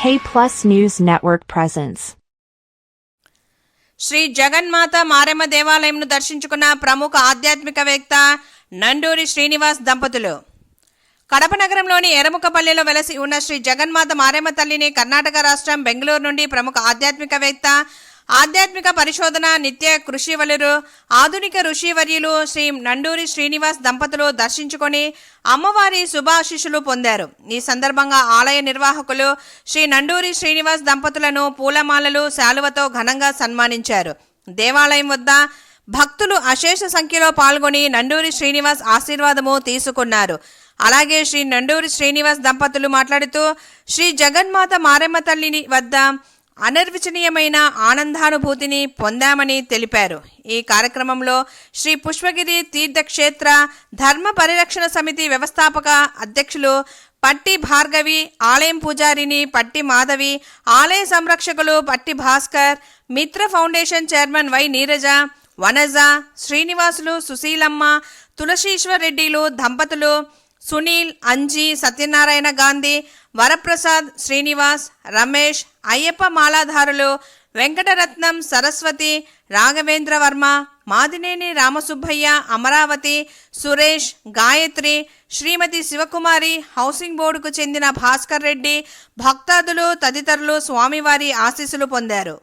K Plus News Network presents. Shri జగన్మాత మారెమ్మ దేవాలయంను దర్శించుకున్న ప్రముఖ ఆధ్యాత్మికవేత్త నండూరి శ్రీనివాస్ దంపతులు కడప నగరంలోని ఎరముకపల్లిలో వెలసి ఉన్న శ్రీ జగన్మాత మారేమ్మ తల్లిని కర్ణాటక రాష్ట్రం బెంగళూరు నుండి ప్రముఖ ఆధ్యాత్మికవేత్త ఆధ్యాత్మిక పరిశోధన నిత్య కృషి వలురు ఆధునిక ఋషివర్యులు శ్రీ నండూరి శ్రీనివాస్ దంపతులు దర్శించుకొని అమ్మవారి శుభాశిషులు పొందారు. ఈ సందర్భంగా ఆలయ నిర్వాహకులు శ్రీ నండూరి శ్రీనివాస్ దంపతులను పూలమాలలు శాలువతో ఘనంగా సన్మానించారు. దేవాలయం వద్ద భక్తులు అశేష సంఖ్యలో పాల్గొని నండూరి శ్రీనివాస్ ఆశీర్వాదము తీసుకున్నారు. అలాగే శ్రీ నండూరి శ్రీనివాస్ దంపతులు మాట్లాడుతూ శ్రీ జగన్మాత మారెమ్మ తల్లిని వద్ద అనిర్వచనీయమైన ఆనందానుభూతిని పొందామని తెలిపారు. ఈ కార్యక్రమంలో శ్రీ పుష్పగిరి తీర్థక్షేత్ర ధర్మ పరిరక్షణ సమితి వ్యవస్థాపక అధ్యక్షులు పట్టి భార్గవి ఆలయం పూజారిని పట్టి మాధవి ఆలయ సంరక్షకులు Patti Bhaskar Mitra foundation chairman Y Neeraja Vanaja Srinivasulu Susheelamma Tulasishwar రెడ్డిలు దంపతులు సునీల్ అంజీ సత్యనారాయణ గాంధీ వరప్రసాద్ శ్రీనివాస్ రమేష్ అయ్యప్ప మాలాధారులు వెంకటరత్నం సరస్వతి రాఘవేంద్ర వర్మ మాదినేని రామసుబ్బయ్య అమరావతి సురేష్ గాయత్రి శ్రీమతి శివకుమారి హౌసింగ్ బోర్డుకు చెందిన భాస్కర్ రెడ్డి భక్తాదులు తదితరులు స్వామివారి ఆశీస్సులు పొందారు.